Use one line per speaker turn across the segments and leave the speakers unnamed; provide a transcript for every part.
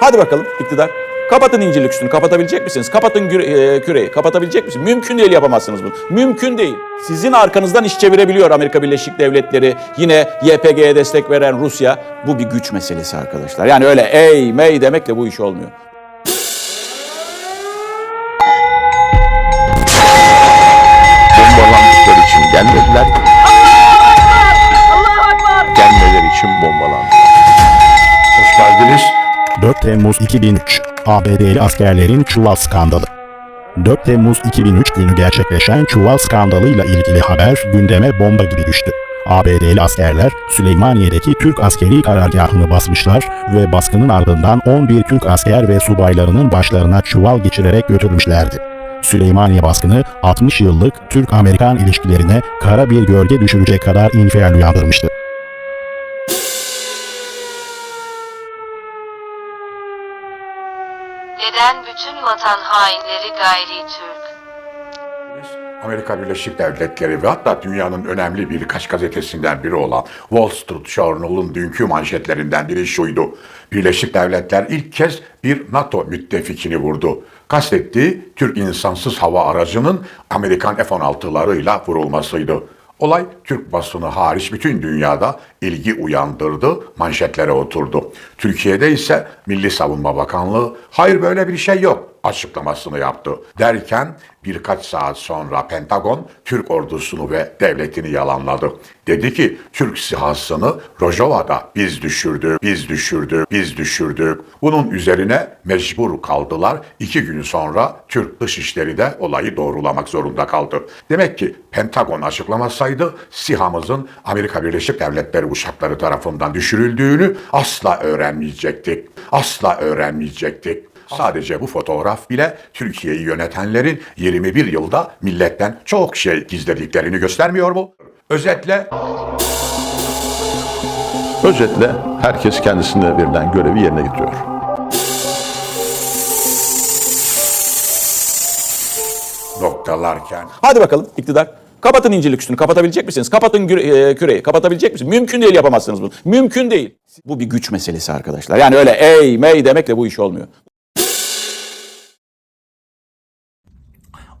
Hadi bakalım iktidar. Kapatın incirlik üstünü kapatabilecek misiniz? Kapatın gü- e, küreyi kapatabilecek misiniz? Mümkün değil yapamazsınız bunu. Mümkün değil. Sizin arkanızdan iş çevirebiliyor Amerika Birleşik Devletleri. Yine YPG'ye destek veren Rusya. Bu bir güç meselesi arkadaşlar. Yani öyle ey mey demekle bu iş olmuyor.
bombalandıkları için gelmediler. Gelmeleri için bombalandılar.
Hoş geldiniz.
4 Temmuz 2003 ABD'li askerlerin çuval skandalı. 4 Temmuz 2003 günü gerçekleşen çuval skandalıyla ilgili haber gündeme bomba gibi düştü. ABD'li askerler Süleymaniye'deki Türk askeri karargahını basmışlar ve baskının ardından 11 Türk asker ve subaylarının başlarına çuval geçirerek götürmüşlerdi. Süleymaniye baskını 60 yıllık Türk-Amerikan ilişkilerine kara bir gölge düşürecek kadar infial uyandırmıştı.
Vatan hainleri gayri Türk?
Amerika Birleşik Devletleri ve hatta dünyanın önemli birkaç gazetesinden biri olan Wall Street Journal'ın dünkü manşetlerinden biri şuydu. Birleşik Devletler ilk kez bir NATO müttefikini vurdu. Kastettiği Türk insansız hava aracının Amerikan F-16'larıyla vurulmasıydı. Olay Türk basını hariç bütün dünyada ilgi uyandırdı, manşetlere oturdu. Türkiye'de ise Milli Savunma Bakanlığı hayır böyle bir şey yok açıklamasını yaptı. Derken birkaç saat sonra Pentagon Türk ordusunu ve devletini yalanladı. Dedi ki Türk sihasını Rojava'da biz düşürdük, biz düşürdük, biz düşürdük. Bunun üzerine mecbur kaldılar. İki gün sonra Türk Dışişleri de olayı doğrulamak zorunda kaldı. Demek ki Pentagon açıklamasaydı SİHA'mızın Amerika Birleşik Devletleri uçakları tarafından düşürüldüğünü asla öğrenmeyecektik. Asla öğrenmeyecektik. Sadece bu fotoğraf bile Türkiye'yi yönetenlerin 21 yılda milletten çok şey gizlediklerini göstermiyor mu? Özetle
Özetle herkes kendisine verilen görevi yerine getiriyor.
noktalarken
Hadi bakalım iktidar. Kapatın incirlik üstünü kapatabilecek misiniz? Kapatın gü- e, küreyi kapatabilecek misiniz? Mümkün değil yapamazsınız bunu. Mümkün değil. Bu bir güç meselesi arkadaşlar. Yani öyle ey mey demekle bu iş olmuyor.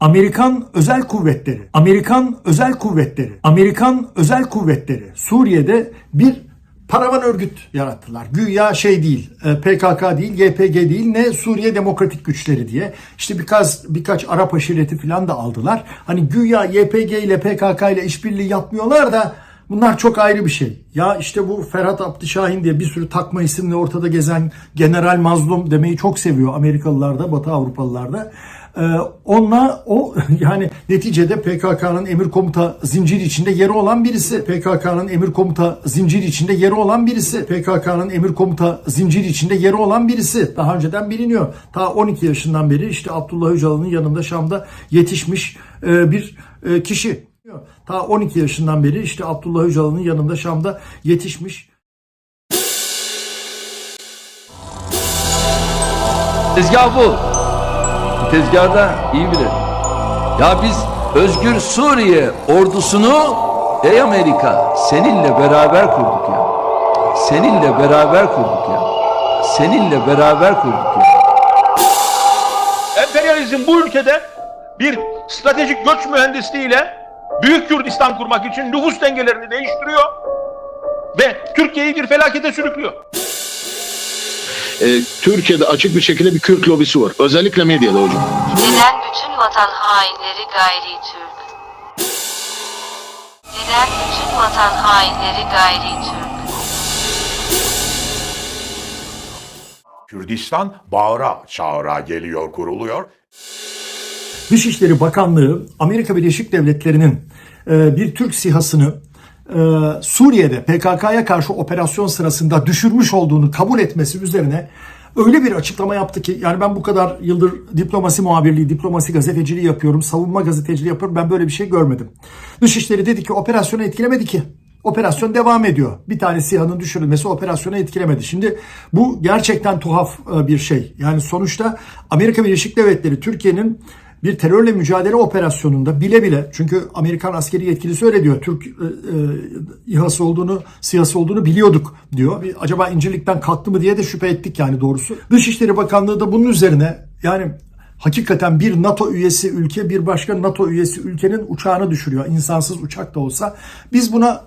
Amerikan Özel Kuvvetleri, Amerikan Özel Kuvvetleri, Amerikan Özel Kuvvetleri Suriye'de bir paravan örgüt yarattılar. Güya şey değil, e, PKK değil, YPG değil, ne Suriye Demokratik Güçleri diye. İşte birkaç birkaç Arap aşireti falan da aldılar. Hani güya YPG ile PKK ile işbirliği yapmıyorlar da Bunlar çok ayrı bir şey. Ya işte bu Ferhat Abdüşahin diye bir sürü takma isimle ortada gezen General Mazlum demeyi çok seviyor Amerikalılar da, Batı Avrupalılar da. Ee, onunla o yani neticede PKK'nın emir komuta zinciri içinde yeri olan birisi. PKK'nın emir komuta zinciri içinde yeri olan birisi. PKK'nın emir komuta zinciri içinde yeri olan birisi. Daha önceden biliniyor. Ta 12 yaşından beri işte Abdullah Öcalan'ın yanında Şam'da yetişmiş e, bir e, kişi. Ta 12 yaşından beri işte Abdullah Öcalan'ın yanında Şam'da yetişmiş
Tezgah bu. Tezgahda iyi bilir. Ya biz Özgür Suriye ordusunu ey Amerika seninle beraber kurduk ya. Seninle beraber kurduk ya. Seninle beraber kurduk ya.
Emperyalizm bu ülkede bir stratejik göç mühendisliğiyle Büyük Kürdistan kurmak için nüfus dengelerini değiştiriyor ve Türkiye'yi bir felakete sürüklüyor.
E, Türkiye'de açık bir şekilde bir Kürt lobisi var. Özellikle medyada hocam.
Neden bütün vatan hainleri gayri Türk? Neden bütün vatan hainleri gayri Türk?
Kürdistan bağıra çağıra geliyor kuruluyor.
Dışişleri Bakanlığı Amerika Birleşik Devletleri'nin e, bir Türk sihasını Suriye'de PKK'ya karşı operasyon sırasında düşürmüş olduğunu kabul etmesi üzerine öyle bir açıklama yaptı ki yani ben bu kadar yıldır diplomasi muhabirliği, diplomasi gazeteciliği yapıyorum, savunma gazeteciliği yapıyorum. Ben böyle bir şey görmedim. Dışişleri dedi ki operasyonu etkilemedi ki. Operasyon devam ediyor. Bir tane SİHA'nın düşürülmesi operasyonu etkilemedi. Şimdi bu gerçekten tuhaf e, bir şey. Yani sonuçta Amerika Birleşik Devletleri Türkiye'nin bir terörle mücadele operasyonunda bile bile çünkü Amerikan askeri yetkilisi öyle diyor. Türk e, e, İHA'sı olduğunu, SİHA'sı olduğunu biliyorduk diyor. Acaba İncirlik'ten kalktı mı diye de şüphe ettik yani doğrusu. Dışişleri Bakanlığı da bunun üzerine yani hakikaten bir NATO üyesi ülke bir başka NATO üyesi ülkenin uçağını düşürüyor. İnsansız uçak da olsa. Biz buna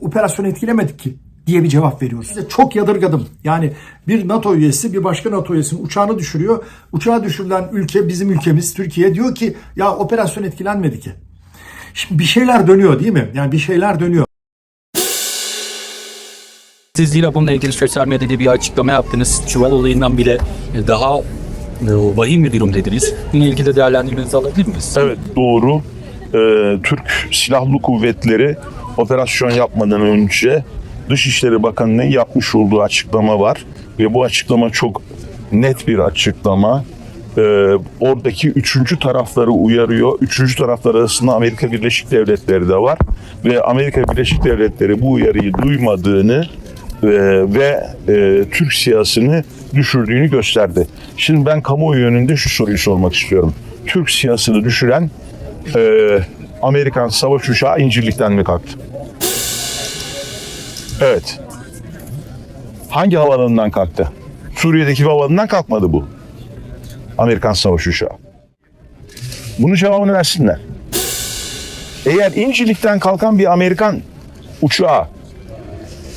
operasyonu etkilemedik ki diye bir cevap veriyoruz. Size çok yadırgadım. Yani bir NATO üyesi bir başka NATO üyesinin uçağını düşürüyor. Uçağı düşürülen ülke bizim ülkemiz Türkiye diyor ki ya operasyon etkilenmedi ki. Şimdi bir şeyler dönüyor değil mi? Yani bir şeyler dönüyor.
Siz yine bununla ilgili sosyal medyada bir açıklama yaptınız. Çuval olayından bile daha e, vahim bir durum dediniz. Bununla ilgili de değerlendirmenizi alabilir miyiz?
Evet doğru. Ee, Türk Silahlı Kuvvetleri operasyon yapmadan önce Dışişleri Bakanı'nın yapmış olduğu açıklama var. Ve bu açıklama çok net bir açıklama. Ee, oradaki üçüncü tarafları uyarıyor. Üçüncü taraflar arasında Amerika Birleşik Devletleri de var. Ve Amerika Birleşik Devletleri bu uyarıyı duymadığını e, ve e, Türk siyasını düşürdüğünü gösterdi. Şimdi ben kamuoyu yönünde şu soruyu sormak istiyorum. Türk siyasını düşüren e, Amerikan savaş uçağı İncirlik'ten mi kalktı? Evet. Hangi havalanından kalktı? Suriye'deki havalanından kalkmadı bu. Amerikan savaş uçağı. Bunun cevabını versinler. Eğer İncirlik'ten kalkan bir Amerikan uçağı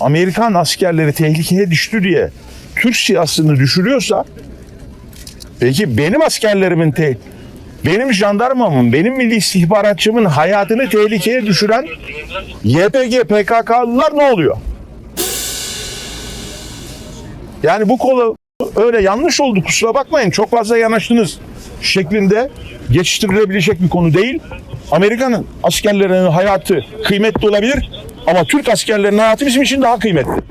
Amerikan askerleri tehlikeye düştü diye Türk siyasını düşürüyorsa peki benim askerlerimin te benim jandarmamın, benim milli istihbaratçımın hayatını tehlikeye düşüren YPG, PKK'lılar ne oluyor? Yani bu konu öyle yanlış oldu kusura bakmayın çok fazla yanaştınız şeklinde geçiştirilebilecek bir konu değil. Amerika'nın askerlerinin hayatı kıymetli olabilir ama Türk askerlerinin hayatı bizim için daha kıymetli.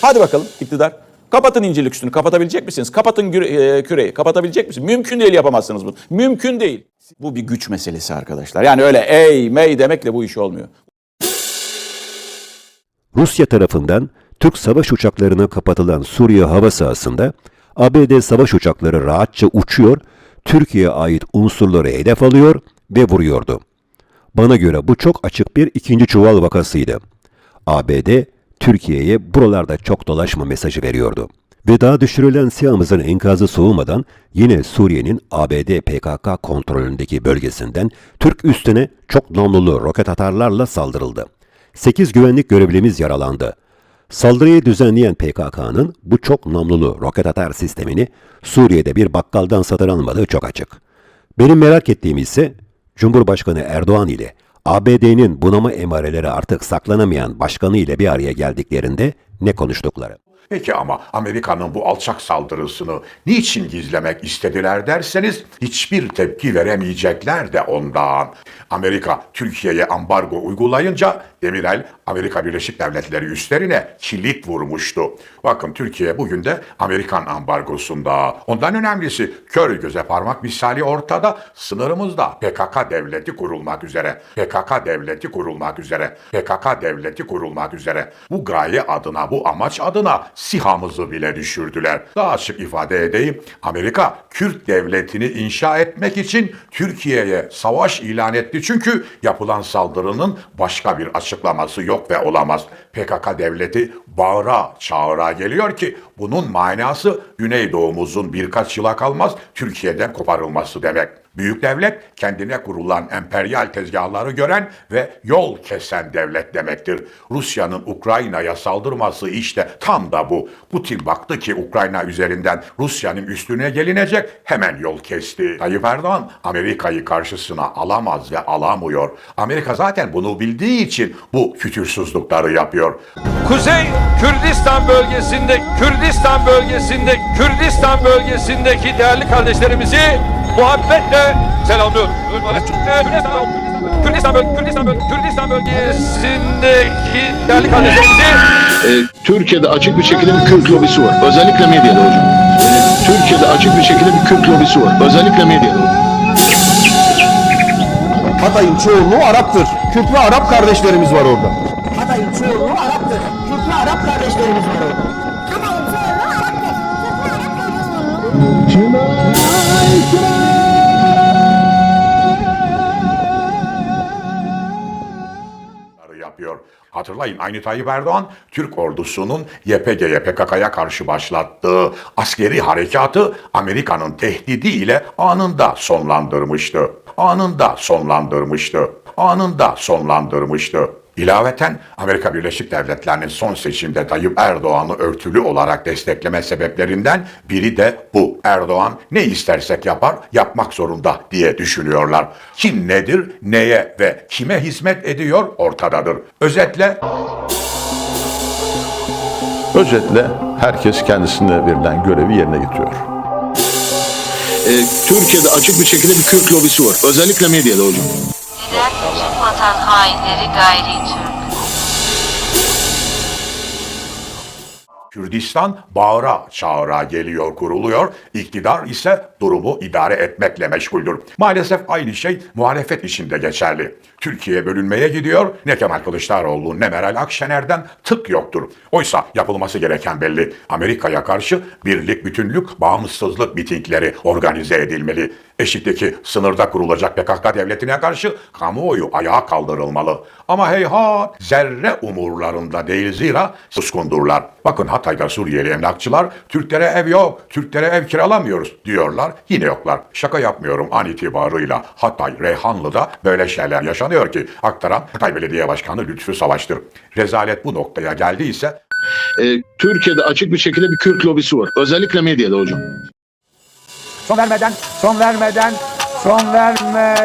Hadi bakalım iktidar. Kapatın İncirlik üstünü. Kapatabilecek misiniz? Kapatın e, küreyi. Kapatabilecek misiniz? Mümkün değil yapamazsınız bunu. Mümkün değil. Bu bir güç meselesi arkadaşlar. Yani öyle ey mey demekle bu iş olmuyor.
Rusya tarafından Türk savaş uçaklarına kapatılan Suriye hava sahasında ABD savaş uçakları rahatça uçuyor, Türkiye'ye ait unsurları hedef alıyor ve vuruyordu. Bana göre bu çok açık bir ikinci çuval vakasıydı. ABD, Türkiye'ye buralarda çok dolaşma mesajı veriyordu. Ve daha düşürülen SİHA'mızın enkazı soğumadan yine Suriye'nin ABD PKK kontrolündeki bölgesinden Türk üstüne çok namlulu roket atarlarla saldırıldı. 8 güvenlik görevlimiz yaralandı. Saldırıyı düzenleyen PKK'nın bu çok namlulu roket atar sistemini Suriye'de bir bakkaldan satın almadığı çok açık. Benim merak ettiğim ise Cumhurbaşkanı Erdoğan ile ABD'nin bunama emareleri artık saklanamayan başkanı ile bir araya geldiklerinde ne konuştukları.
Peki ama Amerika'nın bu alçak saldırısını niçin gizlemek istediler derseniz hiçbir tepki veremeyecekler de ondan. Amerika Türkiye'ye ambargo uygulayınca Demirel Amerika Birleşik Devletleri üstlerine kilit vurmuştu. Bakın Türkiye bugün de Amerikan ambargosunda. Ondan önemlisi kör göze parmak misali ortada sınırımızda PKK devleti kurulmak üzere. PKK devleti kurulmak üzere. PKK devleti kurulmak üzere. Bu gaye adına, bu amaç adına SİHA'mızı bile düşürdüler. Daha açık ifade edeyim. Amerika Kürt devletini inşa etmek için Türkiye'ye savaş ilan etti. Çünkü yapılan saldırının başka bir açıklaması yok ve olamaz. PKK devleti bağıra çağıra geliyor ki bunun manası Güneydoğumuzun birkaç yıla kalmaz Türkiye'den koparılması demek. Büyük devlet kendine kurulan emperyal tezgahları gören ve yol kesen devlet demektir. Rusya'nın Ukrayna'ya saldırması işte tam da bu. Putin baktı ki Ukrayna üzerinden Rusya'nın üstüne gelinecek hemen yol kesti. Tayyip Erdoğan Amerika'yı karşısına alamaz ve alamıyor. Amerika zaten bunu bildiği için bu fütursuzlukları yapıyor.
Kuzey Kürdistan bölgesinde, Kürdistan bölgesinde, Kürdistan bölgesindeki değerli kardeşlerimizi muhabbetle selamlıyorum. Kürdistan, böl- Kürdistan, böl- Kürdistan bölgesindeki değerli kardeşlerimizi
Ee, Türkiye'de açık bir şekilde bir Kürt lobisi var. Özellikle medyada hocam. Ee, Türkiye'de açık bir şekilde bir Kürt lobisi var. Özellikle medyada hocam.
Hatay'ın çoğunluğu Arap'tır. Kürt ve Arap kardeşlerimiz var orada.
Hatırlayın aynı Tayyip Erdoğan Türk ordusunun YPG'ye PKK'ya karşı başlattığı askeri harekatı Amerika'nın tehdidi ile anında sonlandırmıştı. Anında sonlandırmıştı. Anında sonlandırmıştı. İlaveten Amerika Birleşik Devletleri'nin son seçimde Tayyip Erdoğan'ı örtülü olarak destekleme sebeplerinden biri de bu. Erdoğan ne istersek yapar, yapmak zorunda diye düşünüyorlar. Kim nedir, neye ve kime hizmet ediyor ortadadır. Özetle
Özetle herkes kendisine verilen görevi yerine getiriyor.
Ee, Türkiye'de açık bir şekilde bir Kürt lobisi var. Özellikle medyada hocam.
Vatan hainleri gayri Türk?
Kürdistan bağıra çağıra geliyor kuruluyor. İktidar ise durumu idare etmekle meşguldür. Maalesef aynı şey muhalefet içinde geçerli. Türkiye bölünmeye gidiyor. Ne Kemal Kılıçdaroğlu ne Meral Akşener'den tık yoktur. Oysa yapılması gereken belli. Amerika'ya karşı birlik, bütünlük, bağımsızlık mitingleri organize edilmeli. Eşikteki sınırda kurulacak PKK devletine karşı kamuoyu ayağa kaldırılmalı. Ama heyhat zerre umurlarında değil zira suskundurlar. Bakın Hatay'da Suriyeli emlakçılar Türklere ev yok, Türklere ev kiralamıyoruz diyorlar. Yine yoklar. Şaka yapmıyorum an itibarıyla Hatay, Reyhanlı'da böyle şeyler yaşanıyor ki aktaran Hatay Belediye Başkanı Lütfü Savaş'tır. Rezalet bu noktaya geldiyse
Ee, Türkiye'de açık bir şekilde bir Kürt lobisi var. Özellikle medyada hocam.
Son vermeden, son vermeden, son vermeden.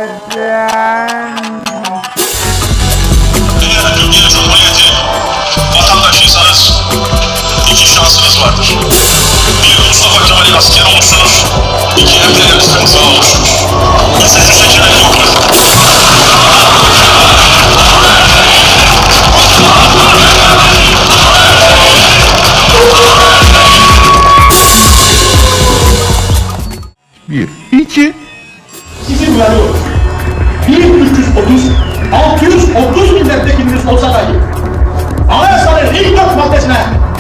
Eğer Türkiye Cumhuriyeti vatandaşıysanız iki şansınız vardır. Bir Mustafa Kemal'in askeri olursunuz. İki emperyalistin 1330, 630 milletvekiliniz olsa dahi anayasanın ilk dört maddesine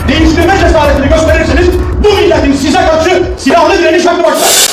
değiştirme cesaretini gösterirseniz bu milletin size karşı. Silahlı direniş hakkı başlar.